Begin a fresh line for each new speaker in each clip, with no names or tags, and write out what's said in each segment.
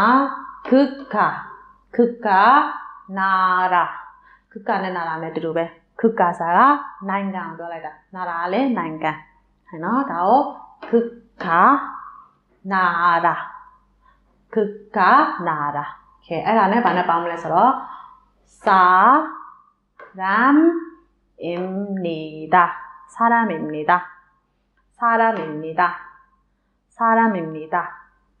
아, 극가, 극가, 나라. 극가는 나라네, 드루베. 극가사가 난강, 그러니까 나라래 난강. 하나, 다오, 극가, 나라. 극가, 나라. 이렇게 에라네 반에 밤을해서 사람입니다. 사람입니다. 사람입니다. 사람입니다.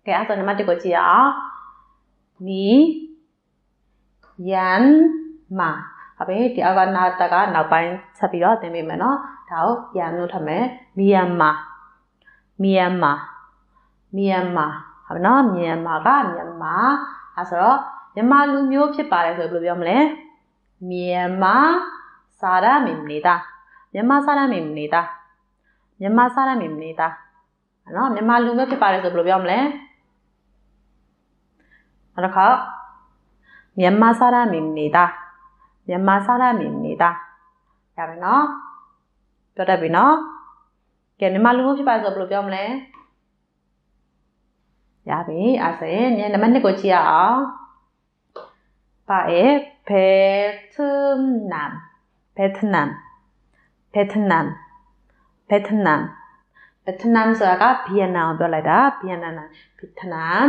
โอเคအဲ့ဆိုနံပါတ်1ကိုကြည့်ရအောင်မီယန်မာဟုတ်ပြီဒီအောက်ကနာတကနောက်ပိုင်းဆက်ပြီးတော့သင်ပေးမယ်နော်ဒါကိုယန်လို့ထပ်မယ်မီယန်မာမီယန်မာမီယန်မာဟုတ်ပြီနော်မီယန်မာကမြန်မာအဲ့ဆိုတော့မြန်မာလူမျိုးဖြစ်ပါတယ်ဆိုဘယ်လိုပြောမလဲမြန်မာစာရမင်နေတာမြန်မာစာရမင်နေတာမြန်မာစာရမင်နေတာနော်မြန်မာလူမျိုးဖြစ်ပါတယ်ဆိုဘယ်လိုပြောမလဲ နောက်တစ်ခေါက်မြန်မာစားရမီနေတာမြန်မာစားရမီနေတာရမယ်နော်ပြောတတ်ပြီနော်ကဲမြန်မာလူမျိုးဖြစ်ပါဆိုဘယ်လိုပြောမလဲရပြီအဲ့ဆိုရင်နံပါတ်1ကိုကြည့်ရအောင်ပါအေဗီယက်နမ်ဗီယက်နမ်ဗီယက်နမ်ဗီယက်နမ်ဗီယက်နမ်ဆိုတာကဗီယက်နမ်ကိုပြောလိုက်တာဗီယက်နမ်ဗီယက်နမ်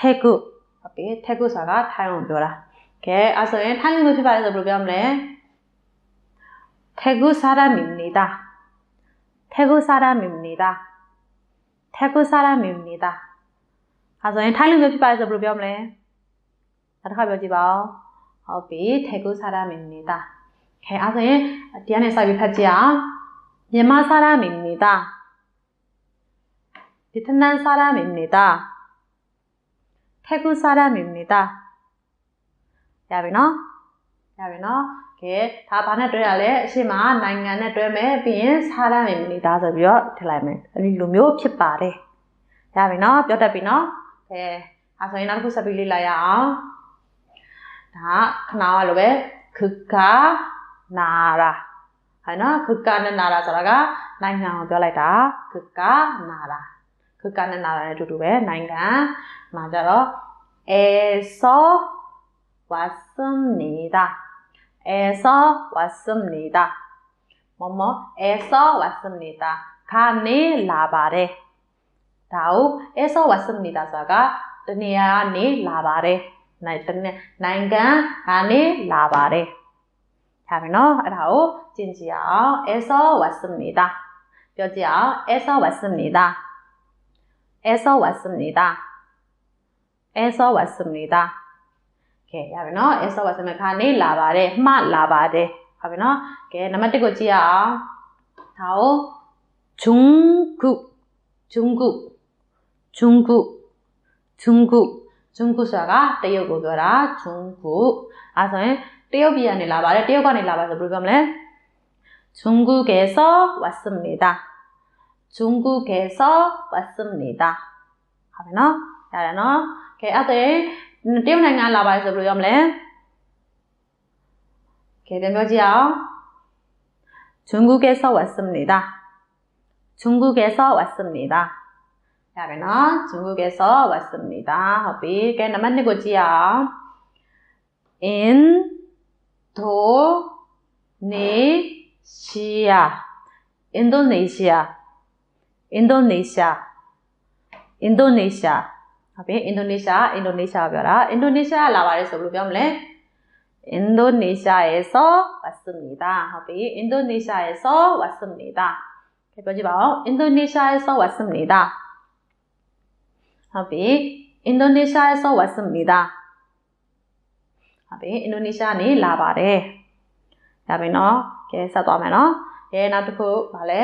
태그 앞에 태그사가 사용되라. 이렇게 앞서엔 한국어 발에서 불변래 태국 사람입니다. 태국 사람입니다. 태국 사람입니다. 앞서엔 한국어 발에서 불변래 나타가지봐 어비 태국 사람입니다. 이렇게 앞서엔 뒤안에서 비파지야 예마 사람입니다. 베트남 사람입니다. 태국 사람입니 다. 야비 너? 야비 너? 이렇게 다 반에 둬야 래. 시마 난간에 둬매 빈 사람입니 다. 저비 요. 틀라이 면. 아니 루묘 피빠 래. 야비 너? 뼈다비 너? 예. 아 저희 나는 구사빌리라 야. 다 나와 로베 극가 나 라. 하나 극가는 나라 저라가 난간 뼈라이 다. 극가 나 라. 그간의 나라의 조류의 나인가? 맞아요. 에서 왔습니다. 에서 왔습니다. 뭐뭐 에서 왔습니다. 가니 라바레. 다우 에서 왔습니다. 자가 드니아니 라바레. 나 드니 나인가 가니 라바레. 다음에는 다우 진지아에서 왔습니다. 여지아에서 왔습니다. 에서 왔습니다. 에서 왔습니다. Okay, ya ven, ¿no? Eso va a ser me cani, lavaré, ma lavaré. Ya ven, ¿no? Que no me te cochía. Tao, 중국, 중국, 중국, 중국. 중국사가 떼어고더라, 중국. 아서는 떼어비안이 라바레, 떼어관이 라바서 불금래 중국에서 왔습니다. 중국에서 왔습니다. 하면 nó, là nó. Cái ở tế tiếp này ngay 된거지요 중국에서 왔습니다. 중국에서 왔습니다. 하면 nó, 중국에서 왔습니다. hợp cái 맞는 거지요. 인도네시아 인도네시아 인도네시아 인도네시아 ဟုတ်ပြီအင်ဒိုနီးရှားအင်ဒိုနီးရှားပြောတာအင်ဒိုနီးရှားလာပါတယ်ဆိုဘယ်လိုပြောမလဲအင်ဒိုနီးရှား에서왔습니다ဟုတ်ပြီအင်ဒိုနီးရှား에서왔습니다ပြောကြည့်ပါဦးအင်ဒိုနီးရှား에서왔습니다ဟုတ်ပြီအင်ဒိုနီးရှား에서왔습니다ဟုတ်ပြီအင်ဒိုနီးရှားနေလာပါတယ်ရပြီနော်ကဲဆက်သွားမယ်နော်ကဲနောက်တစ်ခုဗာလဲ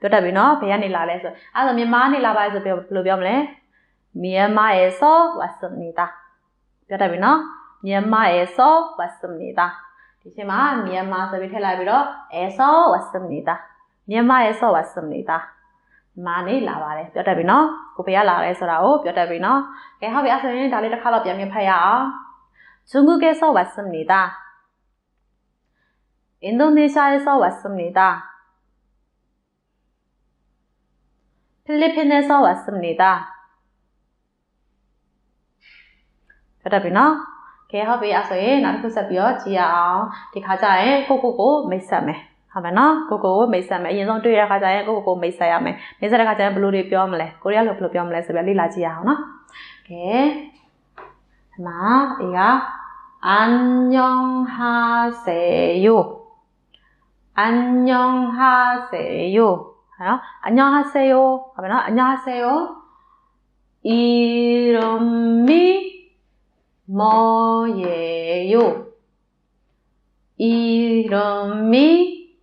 ပြောတတ်ပြီနော်ဘယ်ကနေလာလဲဆိုအဲ့ဒါမြန်မာနေလာပါဆိုဘယ်လိုပြောမလဲမြန်မာ에서 왔습니다. ပြောတတ်ပြီနော်မြန်မာ에서 왔습니다. ဒီချိန်မှာမြန်မာဆိုပြီးထည့်လိုက်ပြီးတော့ 에서 왔습니다. မြန်မာ에서 왔습니다. မာနေလာပါတယ်ပြောတတ်ပြီနော်ကိုဖေကလာတယ်ဆိုတာကိုပြောတတ်ပြီနော်ကဲဟုတ်ပြီအဲ့ဆိုရင်ဒါလေးတစ်ခါတော့ပြန်ပြန်ဖတ်ရအောင်중국에서 왔습니다. 인도네시아에서 왔습니다. 필리핀에서 왔습니다. ဖြစ်တတ်ပြီနော်ကဲဟုတ်ပြီအဲ့ဆိုရင်နောက်တစ်ခုဆက်ပြီးတော့ကြည့်ရအောင်ဒီခါကျရင်ကိုကိုကိုမိတ်ဆက်မယ်ဟုတ်မယ်နော်ကိုကိုကိုမိတ်ဆက်မယ်အရင်ဆုံးတွေ့ရတဲ့ခါကျရင်ကိုကိုကိုမိတ်ဆက်ရမယ်မိတ်ဆက်တဲ့ခါကျရင်ဘယ်လိုတွေပြောမလဲကိုရီးယားလိုဘယ်လိုပြောမလဲဆိုပြီးလေ့လာကြည့်ရအောင်နော်ကဲဒီမှာအေက안녕하세요안녕하세요နော် 어? 안녕하세요. 하면 안녕하세요. 이름이 뭐예요? 이름이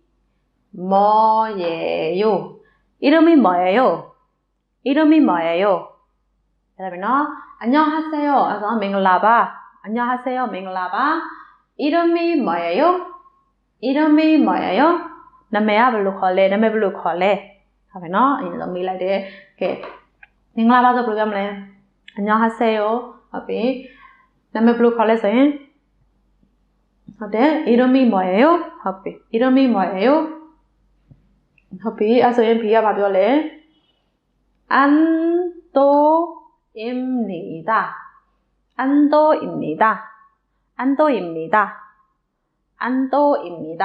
뭐예요? 이름이 뭐예요? 이름이 뭐예요? 그러면 안녕하세요. 그래서 맹글라바. 안녕하세요 맹글라바. 이름이 뭐예요? 이름이 뭐예요? နာမည်ကဘယ်လိုခေါ်လဲနာမည်ဘယ်လိုခေါ်လဲဟုတ်ပြီနော်အရင်ဆုံးမေးလိုက်တယ်ကဲမင်္ဂလာပါဆိုပြောပြမလဲ안녕하세요ဟုတ်ပြီနာမည်ဘယ်လိုခေါ်လဲဆိုရင်ဟုတ်တယ် 이름이 뭐예요? ဟုတ်ပြီ 이름이 뭐예요? ဟုတ်ပြီအဲ့ဆိုရင် B ကဘာပြောလဲ 안도입니다. 안도입니다. 안도입니다. 안도입니다.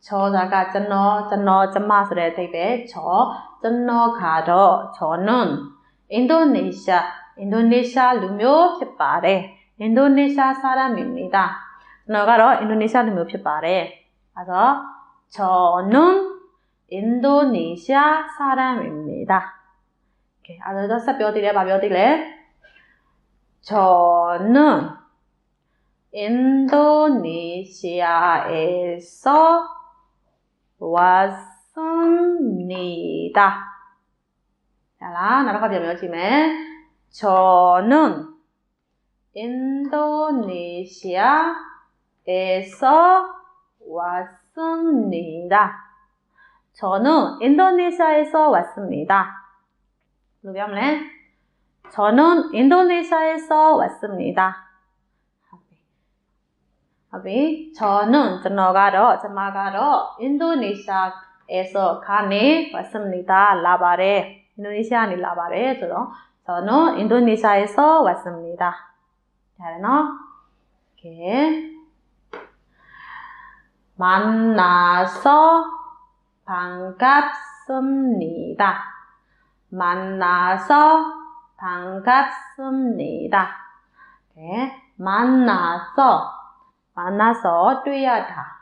저자가 저너, 저너, 저마스의 대비 저, 저너가로 저는 인도네시아, 인도네시아 루묘 피바레 인도네시아 사람입니다. 너가로 인도네시아 루묘 피파레. 그래서 저는 인도네시아 사람입니다. 이렇게 아주 다섯 뼈들에 바뼈들에 저는 인도네시아에서 왔습니다. 알아? 나라가 되면 지에 저는 인도네시아에서 왔습니다. 저는 인도네시아에서 왔습니다. 루병래 저는 인도네시아에서 왔습니다. 하비 저는 저너가러 저마가러 인도네시아에서 가네 왔습니다. 라바레 인도네시아니 라바레 저는 인도네시아에서 왔습니다. 잘했나? 오케이. 만나서 반갑습니다. 만나서 반갑습니다. 네, 만나서 만나서 뛰어다.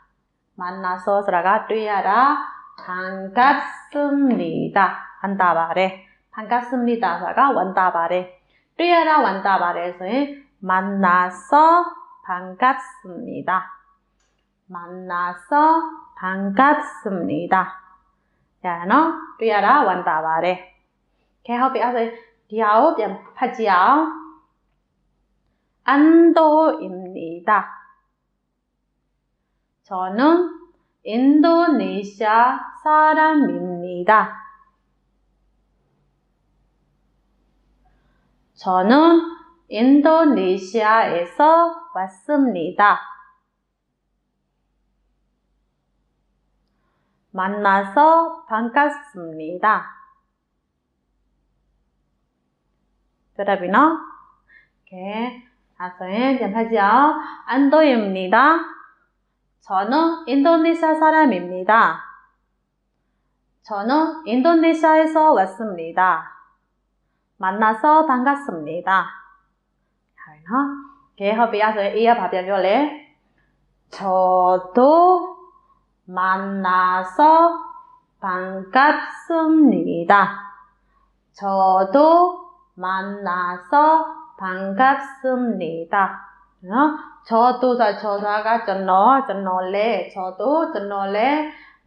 만나서라가 뛰어라. 반갑습니다. 한다바레. 반갑습니다가 원다바레. 뛰어라 원다바레에서의 만나서 반갑습니다. 만나서 반갑습니다. 야너 뛰어라 원다바레. 개허비아서 디아오 변파지아 안도입니다. 저는 인도네시아 사람입니다. 저는 인도네시아에서 왔습니다. 만나서 반갑습니다. 대답이나? 오케이. 다섯엔 연하죠. 안도입니다. 저는 인도네시아 사람입니다. 저는 인도네시아에서 왔습니다. 만나서 반갑습니다. 개허비아서 이어바비아요레 저도 만나서 반갑습니다. 저도 만나서 반갑습니다. နော်ချောတုဆိုချောသားကကျွန်တော်ကျွန်တော်လဲချောတုကျွန်တော်လဲ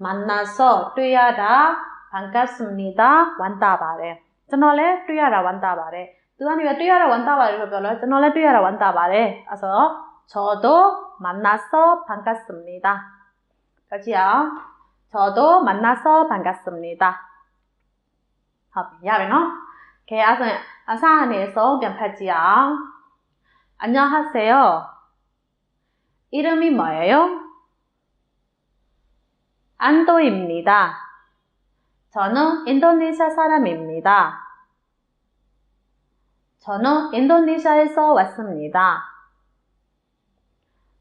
မနာစောတွေ့ရတာဘန်ကတ်စနီတာဝန်တာပါတယ်ကျွန်တော်လဲတွေ့ရတာဝန်တာပါတယ်သူကနေပဲတွေ့ရတာဝန်တာပါတယ်လို့ပြောလို့ကျွန်တော်လဲတွေ့ရတာဝန်တာပါတယ်အဲဆိုတော့ချောတုမနာစောဘန်ကတ်စနီတာကြည့်အောင်ချောတုမနာစောဘန်ကတ်စနီတာဟုတ်ပြီရပြီနော်ခဲအဲဆိုရင်အစအနေဆုံးပြန်ဖတ်ကြည့်အောင် 안녕하세요 이름이 뭐예요? 안도입니다. 저는 인도네시아 사람입니다. 저는 인도네시아에서 왔습니다.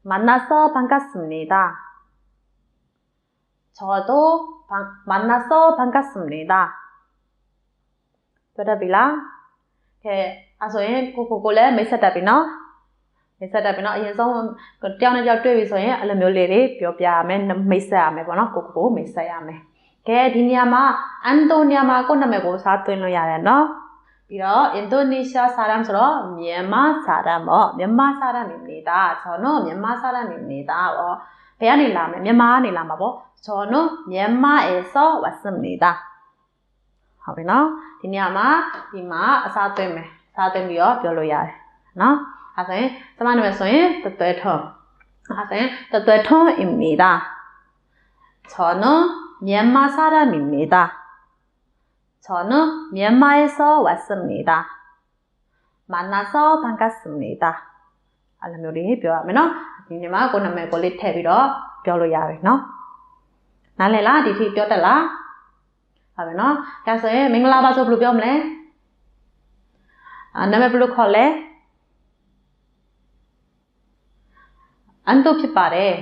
만나서 반갑습니다. 저도 방, 만나서 반갑습니다. ဆက်တက်ပြီเนาะအရင်ဆုံးတယောက်နဲ့တယောက်တွေ့ပြီဆိုရင်အဲ့လိုမျိုးလေးတွေပြောပြရမယ်မိတ်ဆက်ရမယ်ပေါ့နော်ကိုကိုမိတ်ဆက်ရမယ်ကဲဒီနေရာမှာအန်တိုနီယာမှာကိုနာမည်ကိုစားသွင်းလို့ရတယ်เนาะပြီးတော့အင်ဒိုနီးရှားစာရမ်ဆိုတော့မြန်မာစာရမ်ပေါ့မြန်မာစာရမ်နေနေတာကျွန်တော်မြန်မာစာရမ်နေနေတာပေါ့ဘယ်ကနေလာမလဲမြန်မာကနေလာမှာပေါ့ကျွန်တော်မြန်မာအဆောဝတ်စနေတာဟုတ်ပြီနော်ဒီနေရာမှာဒီမှာအစားသွင်းမယ်စားသွင်းပြီးတော့ပြောလို့ရတယ်နော် ဒါဆိုရင်စမနမဆိုရင်တသွဲထုံးအဲ့ဒါဆိုရင်တသွဲထုံး입니다. 저는 미얀마 사람입니다. 저는 미얀마에서 왔습니다. 만나서 반갑습니다. အဲ့လိုမျိုးလေးပြောရမယ်နော်နားလည်လားဒီထိပြောတတ်လားဟုတ်ပြီနော်ကဲဆိုရင်မင်္ဂလာပါဆိုဘယ်လိုပြောမလဲ အန်တို့ဖြစ်ပါတယ်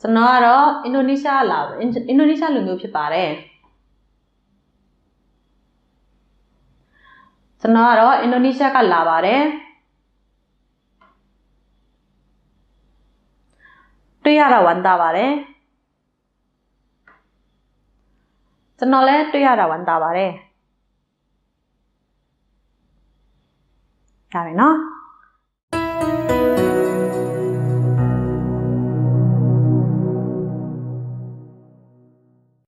ကျွန်တော်ကတော့အင်ဒိုနီးရှားလာအင်ဒိုနီးရှားလူမျိုးဖြစ်ပါတယ်ကျွန်တော်ကတော့အင်ဒိုနီးရှားကလာပါတယ်တွေ့ရတာဝမ်းသာပါတယ်ကျွန်တော်လည်းတွေ့ရတာဝမ်းသာပါတယ်ဒါပဲเนาะ Música